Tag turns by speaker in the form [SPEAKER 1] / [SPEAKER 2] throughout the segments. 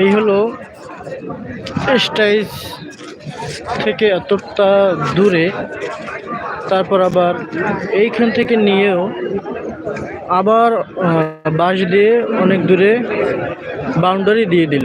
[SPEAKER 1] এই হলো স্টাইজ থেকে এতটা দূরে, তারপর আবার এইখান থেকে নিয়েও আবার বাঁশ দিয়ে অনেক দূরে বাউন্ডারি দিয়ে দিল।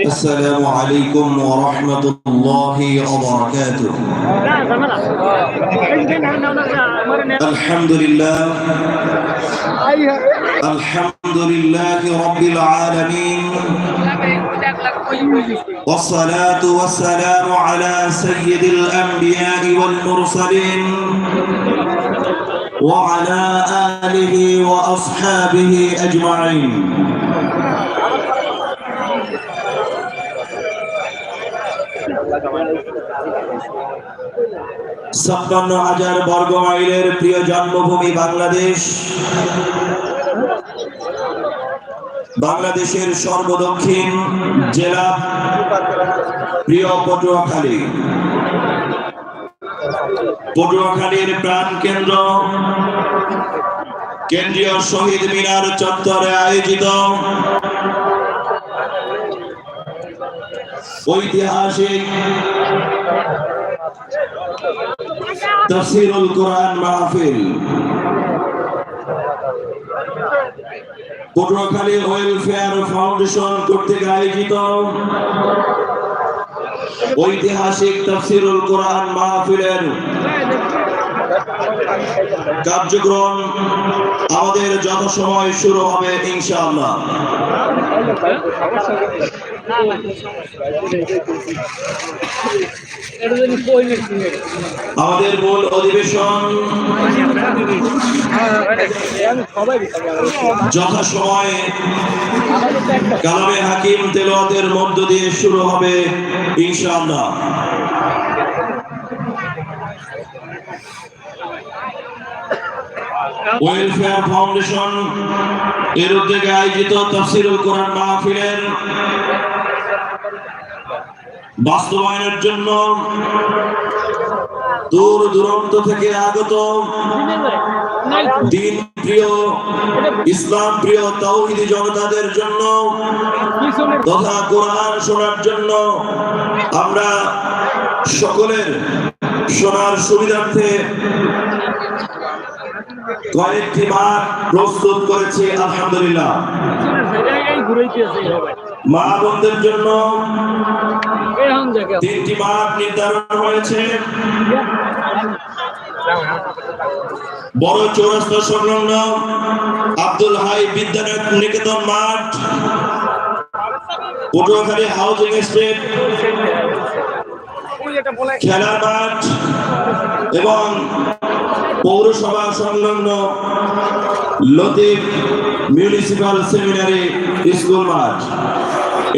[SPEAKER 2] السلام عليكم ورحمة الله وبركاته. الحمد لله الحمد لله رب العالمين. والصلاة والسلام على سيد الأنبياء والمرسلين وعلى آله وأصحابه أجمعين. ছাপ্পান্ন হাজার বর্গ মাইলের প্রিয় জন্মভূমি বাংলাদেশ। বাংলাদেশের সর্বদক্ষিণ জেলা প্রিয় পটুয়াখালী। পটুয়াখালীর প্রাণ কেন্দ্র কেন্দ্রীয় শহীদ মিনার চত্বরে আয়োজিত ঐতিহাসিক তফসিরুল কোরআন মাহফিল। পটুয়াখালী ওয়েলফেয়ার ফাউন্ডেশন কর্তৃক আয়োজিত ঐতিহাসিক তফসিরুল কোরআন মাহফিলের কার্যক্রম আমাদের যথাসময় শুরু হবে ইনশাআল্লাহ। আমাদের মূল অধিবেশন যথাসময়ে কালামে হাকিম তেলাওয়াতের মধ্য দিয়ে শুরু হবে, ইনশাআল্লাহ। ওয়েলফেয়ার ফাউন্ডেশন এর উদ্যোগে আয়োজিত তফসিরুল কোরআন মাহফিলের বাস্তবায়নের জন্য দূর দূরান্ত থেকে আগত দিন প্রিয়, ইসলাম প্রিয় তৌহিদি জনতাদের জন্য তথা কোরআন শোনার জন্য আমরা সকলের শোনার সুবিধার্থে কয়েকটি মাঠ প্রস্তুত করেছি, আলহামদুলিল্লাহ। মা বোনদের জন্য তিনটি মাঠ নির্ধারণ হয়েছে। বড় চৌরাস্তা সংলগ্ন আব্দুল হাই বিদ্যানয়ন নিকেতন মাঠ পটুয়াখালী হাউজিং এস্টেট খেলার মাঠ এবং পৌরসভা সংলগ্ন লতিফ মিউনিসিপাল সেমিনারি স্কুল মাঠ।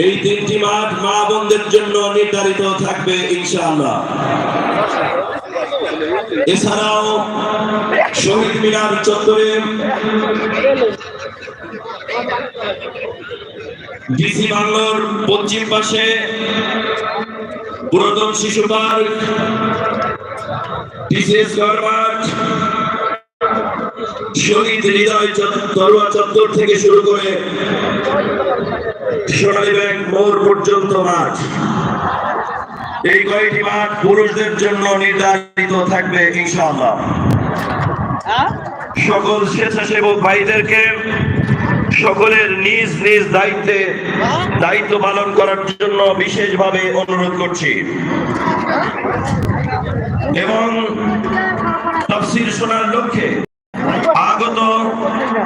[SPEAKER 2] এই তিনটি মাঠ মা বোনদের জন্য নির্ধারিত থাকবে ইনশাআল্লাহ। এছাড়াও শহীদ মিনার চত্বরে ডিসি বাংলোর পশ্চিম পাশে পুরাতন শিশু পার্ক টিসিএস মাঠ, শহীদ হৃদয় তরুয়া চত্বর থেকে শুরু করে সোনালী ব্যাংক মোড় পর্যন্ত মাঠ। এই কয়টি মাঠ পুরুষদের জন্য নির্ধারিত থাকবে ইনশাআল্লাহ। সকল স্বেচ্ছাসেবক ভাইদেরকে সকলের নিজ নিজ দায়িত্বে দায়িত্ব পালন করার জন্য বিশেষভাবে অনুরোধ করছি। এবং তফসিল শোনার লক্ষ্যে আগত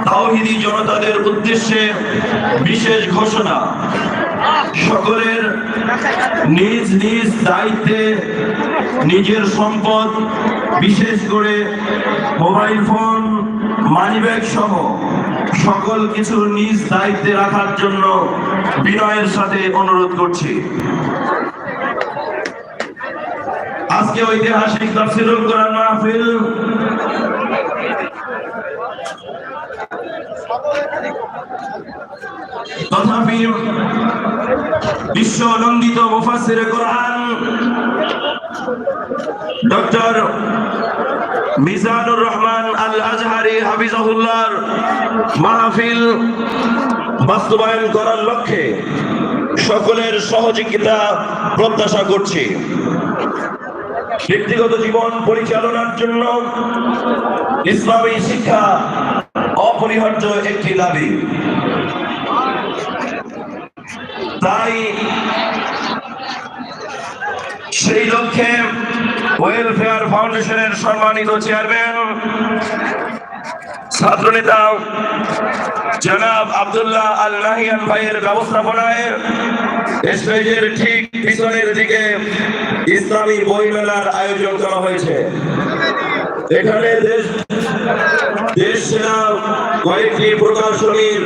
[SPEAKER 2] তাওহিদি জনতাদের উদ্দেশ্যে বিশেষ ঘোষণা। সকলের নিজ নিজ দায়িত্বে নিজের সম্পদ, বিশেষ করে মোবাইল ফোন, মানিব্যাগ সহ সকল কিছু নিজ দায়িত্বে রাখার জন্য বিনয়ের সাথে অনুরোধ করছি। আজকে ঐতিহাসিক তাফসিরুল কোরআন মাহফিল তথাপি বিশ্ব মুফাসসিরে কোরআন ডক্টর মিজানুর রহমান আল আজহারি মাহফিল বাস্তবায়ন করার লক্ষ্যে সকলের সহযোগিতা প্রত্যাশা করছি। ব্যক্তিগত জীবন পরিচালনার জন্য ইসলামী শিক্ষা অপরিহার্য একটি দাবি। তাই সেই লক্ষ্যে ওয়েলফেয়ার ফাউন্ডেশনের সম্মানিত চেয়ারম্যান ছাত্রনেতা জনাব আব্দুল্লাহ আল নাহিয়ান ভাইয়ের ব্যবস্থাপনায় স্টেজের ঠিক পিছনের দিকে ইসলামী বইমেলার আয়োজন করা হয়েছে। এখানে দেশ দেশ কয়েকটি প্রকাশনীর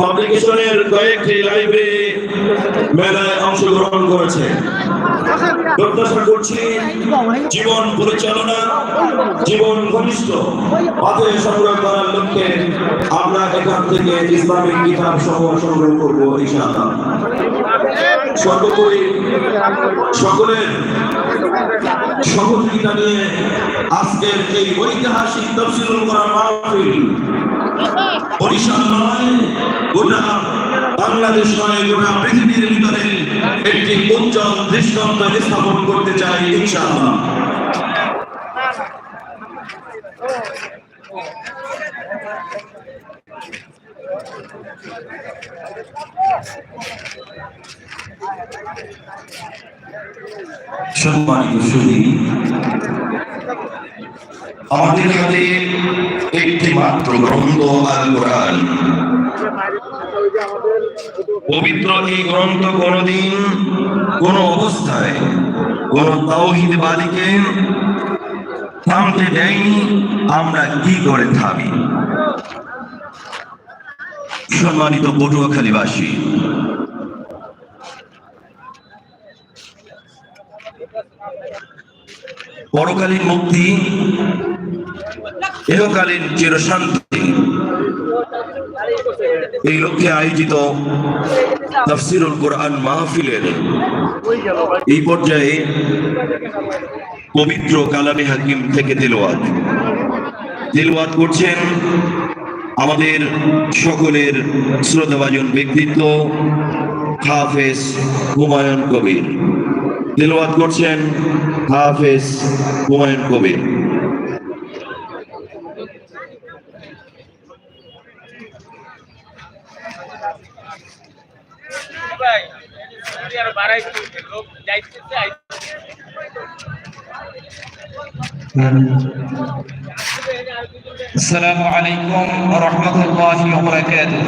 [SPEAKER 2] পাবলিকেশনের কয়েকটি লাইব্রেরি মেলায় অংশগ্রহণ করেছে। প্রত্যাশা করছি জীবন পরিচালনা, জীবন ঘনিষ্ঠ পথে সংগ্রহ করার লক্ষ্যে আমরা এখান থেকে ইসলামিক কিতাব সমূহ সংগ্রহ করব, ইনশাআল্লাহ। সর্বোপরি সকলের সহযোগিতা নিয়ে আজকের এই ঐতিহাসিক তফসিলুল কোরআন মাহফিল বরিশাল নয় বাংলাদেশ নয় পৃথিবীর ভিতরে একটি উজ্জ্বল দৃষ্টান্ত স্থাপন করতে চাই ইনশাআল্লাহ। সম্মানিত সুধী, আমাদের হাতে একটি মাত্র গ্রন্থ আল পবিত্র এই গ্রন্থ কোনদিন কোন অবস্থায়, কোন তাওহিদবাদীকে থামতে দেয়নি, আমরা কি করে থামি? সম্মানিত পটুয়াখালীবাসী পরকালীন মুক্তি এহকালীন চিরশান্তি। এই লক্ষ্যে আয়োজিত তাফসিরুল কোরআন মাহফিলের এই পর্যায়ে পবিত্র কালামে হাকিম থেকে তেলোয়াত তেলোয়াত করছেন আমাদের সকলের শ্রদ্ধাভাজন ব্যক্তিত্ব হাফেজ হুমায়ুন কবির। তেলোয়াত করছেন হাফেজ হুমায়ুন কবির
[SPEAKER 3] السلام عليكم ورحمة الله وبركاته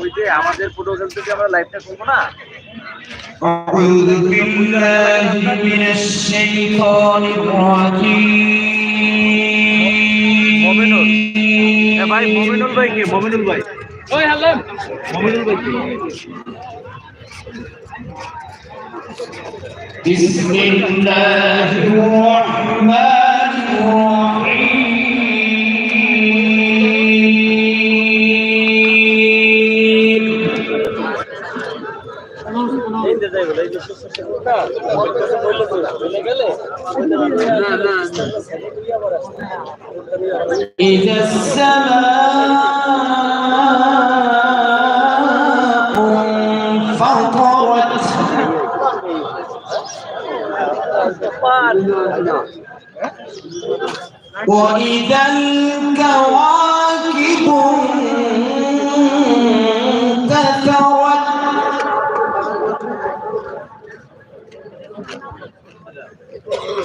[SPEAKER 4] ওই যে আমাদের প্রোটোকল থেকে আমরা লাইভটা করবো না
[SPEAKER 3] أعوذ بالله من الشيطان
[SPEAKER 4] মমিনুল এ ভাই
[SPEAKER 3] الرجيم
[SPEAKER 4] মমিনুল ভাই কি মমিনুল ভাই ওই হ্যালো মমিনুল ভাই কি
[SPEAKER 3] بسم الله الرحمن الرحيم إذا السماء انفطرت وإذا الكواكب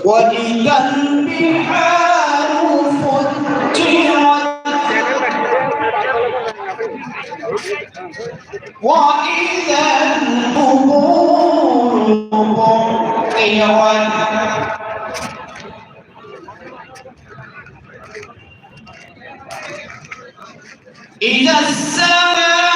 [SPEAKER 3] وإذا البحار فجرت وإذا القبور بطرت إذا السماء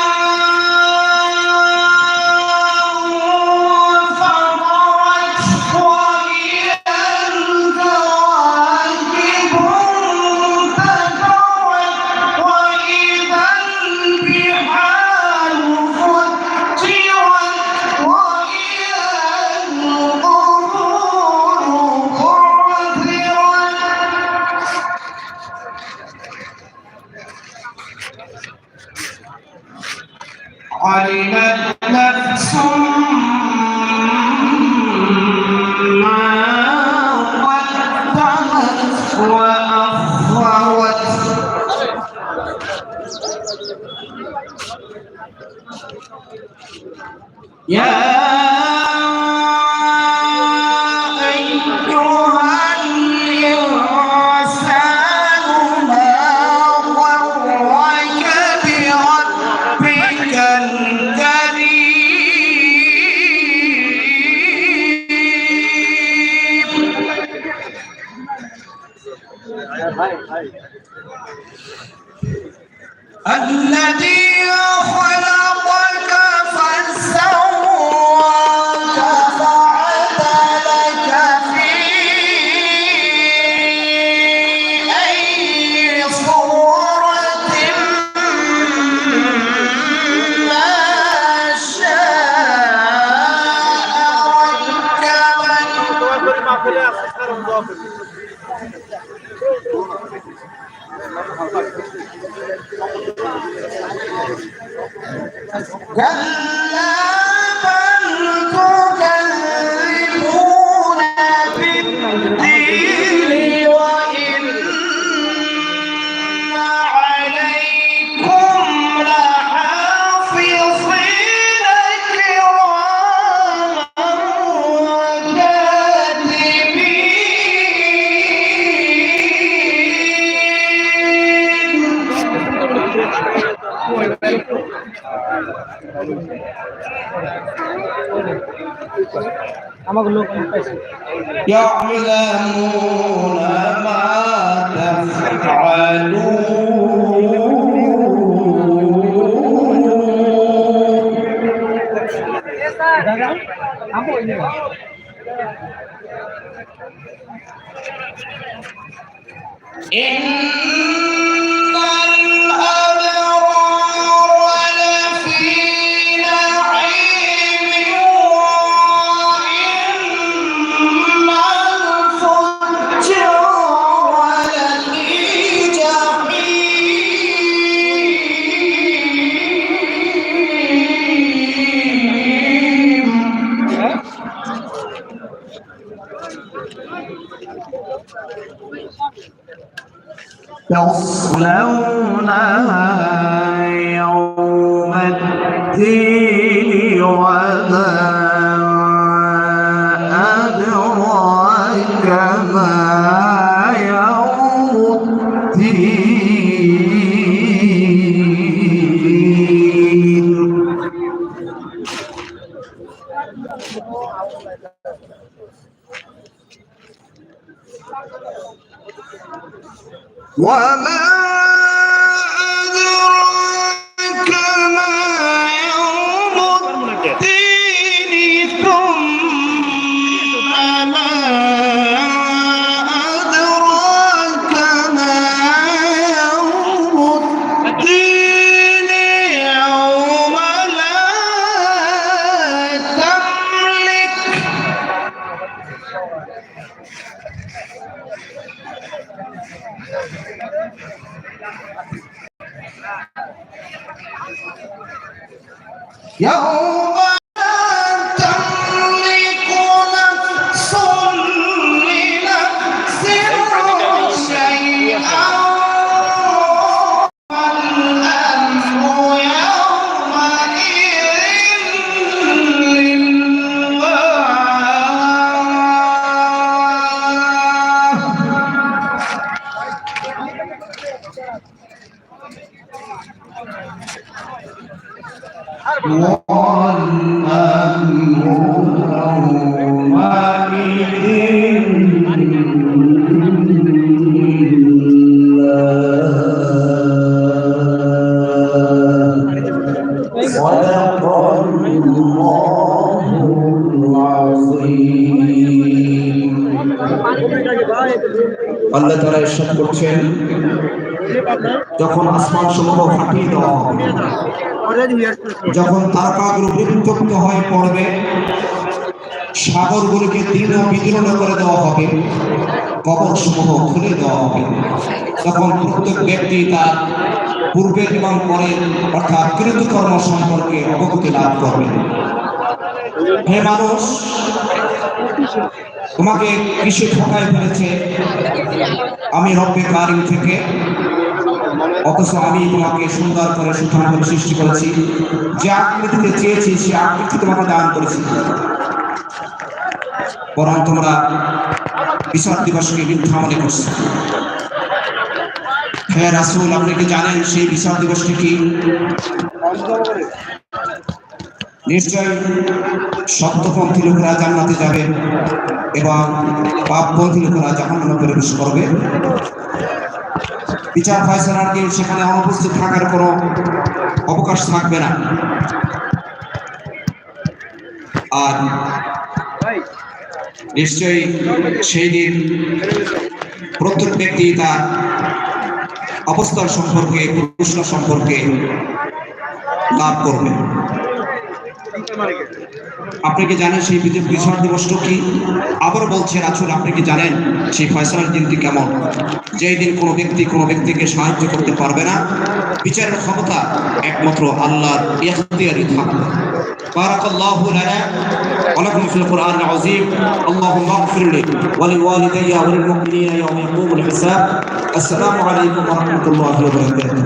[SPEAKER 3] الذي
[SPEAKER 1] আমাকে লোক অনেক পাইছে।
[SPEAKER 3] يعلمون يصلونها يوم الدين وما أدراك وما Yahoo! ইরশাদ করছেন, যখন আসমান সমূহ ফাটিয়ে দেওয়া হবে, যখন তারকাগুলো বিক্ষুব্ধ হয়ে পড়বে সাগরগুলোকে দীর্ঘ বিদীর্ণ করে দেওয়া হবে, কবর সমূহ খুলে দেওয়া হবে। তখন প্রত্যেক ব্যক্তি তার পূর্বের এবং পরের অর্থাৎ কৃতকর্ম সম্পর্কে অবগতি লাভ করবে। হে মানুষ, তোমাকে কিসে ঠকায় ফেলেছে? আমি রব্বে কারিম থেকে, অথচ আমি তোমাকে সুন্দর করে সুঠাম করে সৃষ্টি করেছি। যে আকৃতিতে চেয়েছি, সে আকৃতি তোমাকে দান করেছি। বরং তোমরা বিচার দিবসকে মিথ্যা মনে করছ। হ্যাঁ রাসুল, আপনি কি জানেন সেই বিচার দিবসটি কি? নিশ্চয় সত্যপন্থী লোকেরা জান্নাতে যাবে এবং পাপপন্থী লোকেরা জাহান্নামে প্রবেশ করবে। বিচার ফয়সালার দিন সেখানে অনুপস্থিত থাকার কোনো অবকাশ থাকবে না। আর নিশ্চয়ই সেই দিন প্রত্যেক ব্যক্তি তার অবস্থান সম্পর্কে, প্রশ্ন সম্পর্কে লাভ করবে। আপনি কি জানেন সেই বিচার দিবসটা কি আবার বলছে আসুন আপনি কি জানেন সেই ফয়সালার দিনটি কেমন? যেই দিন কোনো ব্যক্তি কোনো ব্যক্তিকে সাহায্য করতে পারবে না, বিচারের ক্ষমতা একমাত্র আল্লাহর ইখতিয়ারই থাকবে। بارك الله لنا ولكم في القرآن العظيم اللهم اغفر لي ولوالدي وللمؤمنين يوم يقوم الحساب السلام عليكم ورحمة الله وبركاته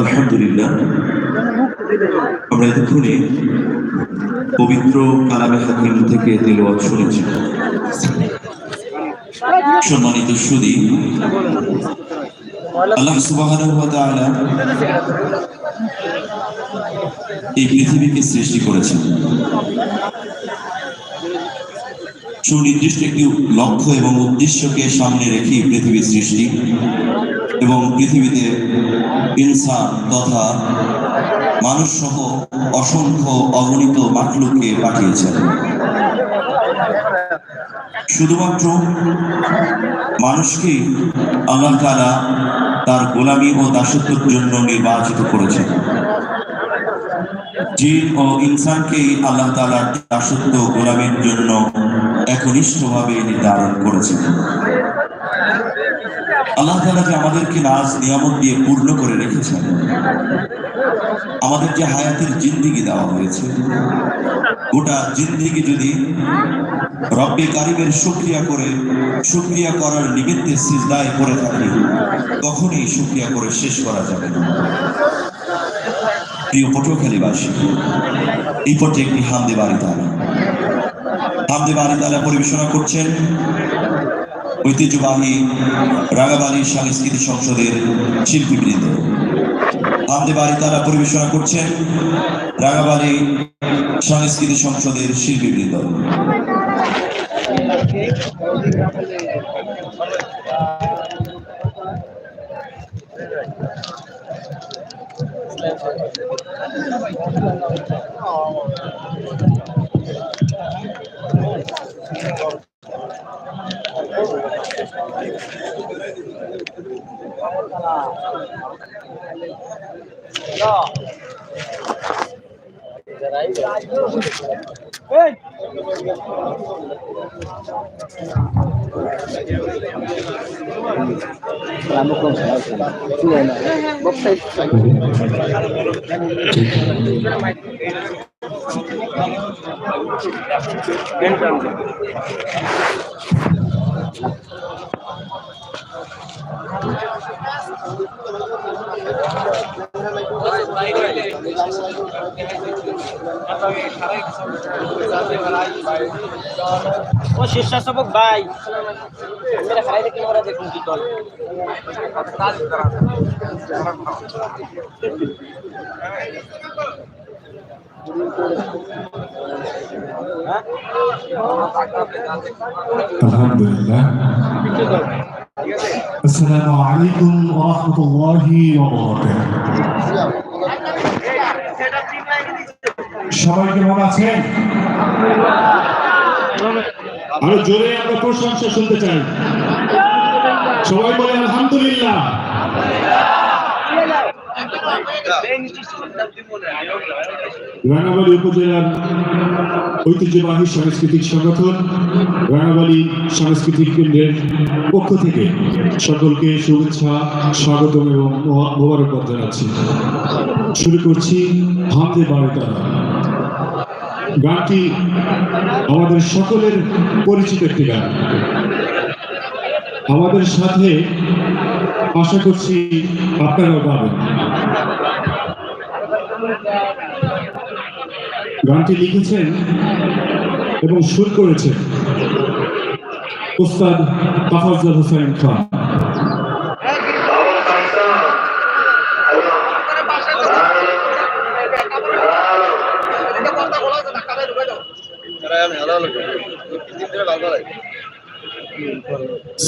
[SPEAKER 2] আলহামদুলিল্লাহ আমরা এতক্ষণে পবিত্র কালামে হাকিম থেকে তেলোয়াত শুনেছি সম্মানিত সুদী আল্লাহ তাআলা এই পৃথিবীকে সৃষ্টি করেছেন। সুনির্দিষ্ট একটি লক্ষ্য এবং উদ্দেশ্যকে সামনে রেখে পৃথিবীর সৃষ্টি এবং পৃথিবীতে ইনসান তথা মানুষ সহ অসংখ্য অগণিত মাখলুককে পাঠিয়েছেন। শুধুমাত্র মানুষকে আল্লাহ তারা তার গোলামী ও দাসত্বের জন্য নির্বাচিত করেছেন। জিন ও ইনসানকে আল্লাহ দাসত্ব গোলামীর জন্য একনিষ্ঠভাবে নির্ধারণ করেছেন। আল্লাহ তাআলা যে আমাদেরকে নাজ, নিয়ামত দিয়ে পূর্ণ করে রেখেছেন। আমাদের যে হায়াতের জিন্দিগি দেওয়া হয়েছে। গোটা জিন্দিগি যদি রব্বে কারিমের শুক্রিয়া করে, শুক্রিয়া করার নিমিত্তে সিজদায় করে থাকি, তখনই শুক্রিয়া করে শেষ করা যাবে না। প্রিয় পটুয়াখালীবাসী, এই পথে একটি হামদে বাড়ি তারা হামদে বাড়ি তারা পরিবেশনা করছেন ঐতিহ্যবাহী রাগাবাড়ি সাংস্কৃতিক সংসদের শিল্পীবৃন্দ। হামদে বাড়ি তারা পরিবেশনা করছেন রাগাবাড়ি সাংস্কৃতিক সংসদের শিল্পীবৃন্দ। làm một
[SPEAKER 4] công sở chứ này là bốc tay
[SPEAKER 5] Thank you.
[SPEAKER 4] ও শীর্ষাসবক ভাই। মেরে হারাই দেখি ওরা দেখুন কি
[SPEAKER 6] দল আলহামদুলিল্লাহ السلام عليكم ورحمة الله وبركاته সবাই কেমন আছেন আরো জোরে আমরা প্রশংসা শুনতে চাই সবাই বলে আলহামদুলিল্লাহ রাঙাবাড়ি উপজেলার ঐতিহ্যবাহী সাংস্কৃতিক সংগঠন রাঙাবাড়ি সাংস্কৃতিক কেন্দ্রের পক্ষ থেকে সকলকে শুভেচ্ছা, স্বাগতম এবং মোবা- মোবারকবাদ জানাচ্ছি। শুরু করছি হামদে বারোতারা গানটি আমাদের সকলের পরিচিত একটি গান। আমাদের সাথে আশা করছি আপনারাও পাবেন। গানটি লিখেছেন এবং সুর করেছেন উস্তাদ তাফাজ্জল হোসেন খান।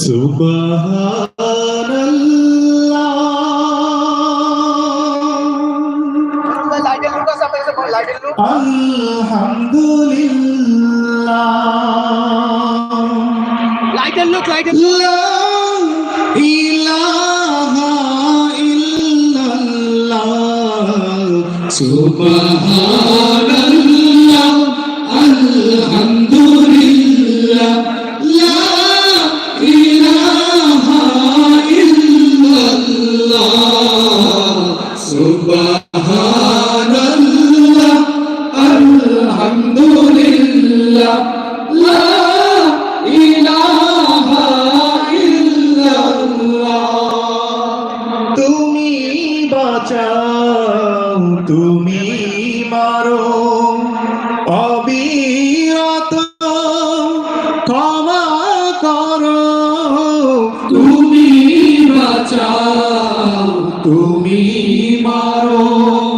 [SPEAKER 6] সুবহানাল্লাহ।
[SPEAKER 4] লুক
[SPEAKER 6] আলহামদুলিল্লাহ
[SPEAKER 4] লাইটের লুক লাইটের
[SPEAKER 6] লা ইলাহা ইল্লাল্লাহ সুবহানাল্লাহ। তুমি মারো।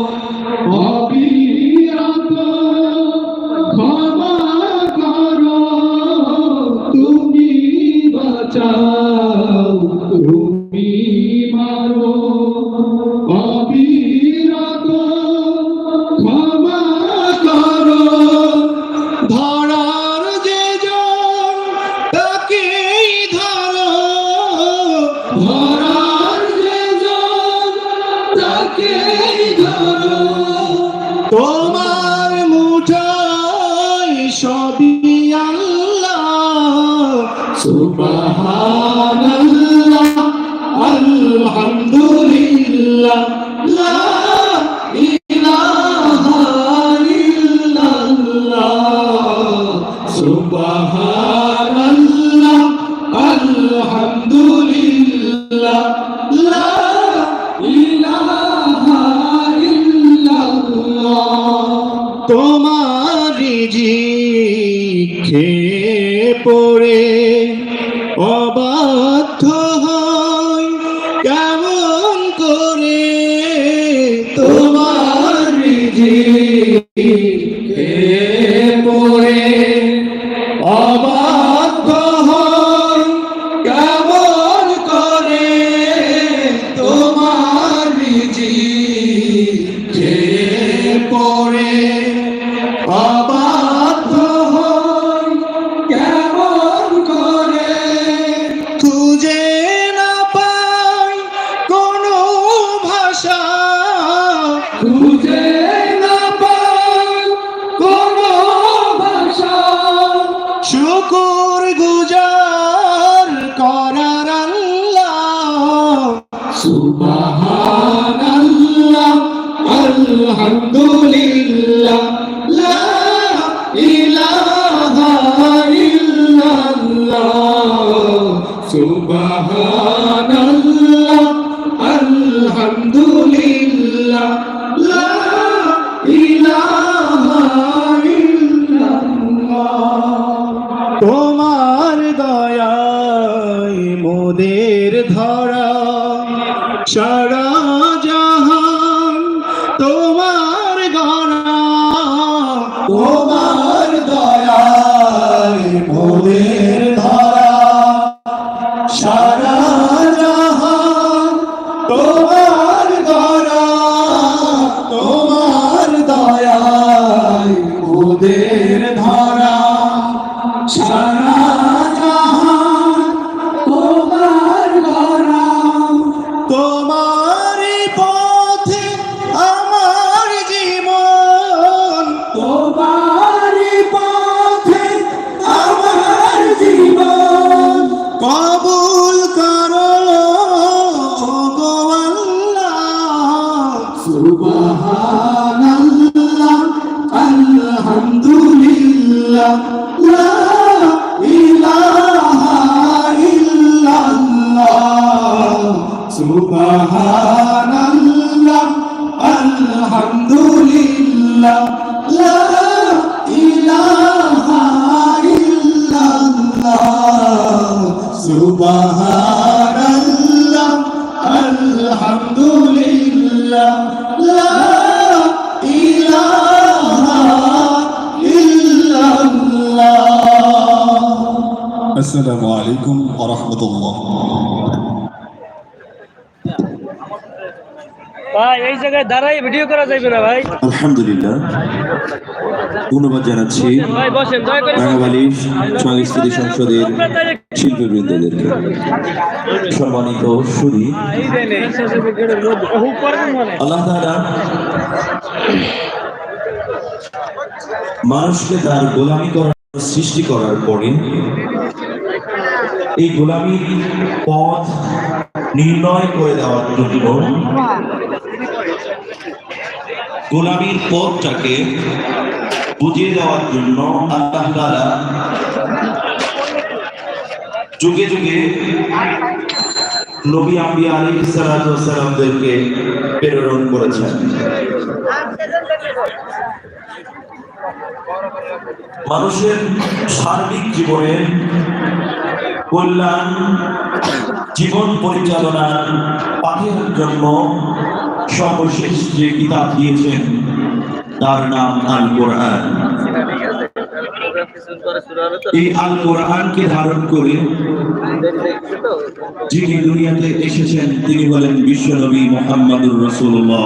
[SPEAKER 6] আলহামদুলিল্লাহ লা শুকুর গুজার করার আল্লাহ। আলহামদুলিল্লাহ।
[SPEAKER 5] আসসালামু আলাইকুম আরহামদুল্লাহ
[SPEAKER 4] ভাই এই জায়গায় দাঁড়াই ভিডিও করা যাবে না ভাই।
[SPEAKER 2] আলহামদুলিল্লাহ। ধন্যবাদ জানাচ্ছি বাঙালি সংস্কৃতি সংসদের শিল্পীবৃন্দদেরকে। সম্মানিত সুদী আল্লাহ তারা মানুষকে তার গোলামি করার সৃষ্টি করার পরে এই গোলামির পথ নির্ণয় করে দেওয়ার জন্য গোলামির পথটাকে বুঝিয়ে দেওয়ার জন্য আল্লাহ তাআলা যুগে যুগে নবী আম্বিয়া সালাতু সালামদেরকে প্রেরণ করেছেন। মানুষের সার্বিক জীবনের কল্যাণ, জীবন পরিচালনার পাঠের জন্য সর্বশেষ যে কিতাব দিয়েছেন, তার নাম আল কোরআন এই আল কোরআনকে ধারণ করে যিনি দুনিয়াতে এসেছেন, তিনি বলেন, বিশ্বনবী মোহাম্মদুর রসুল্লাহ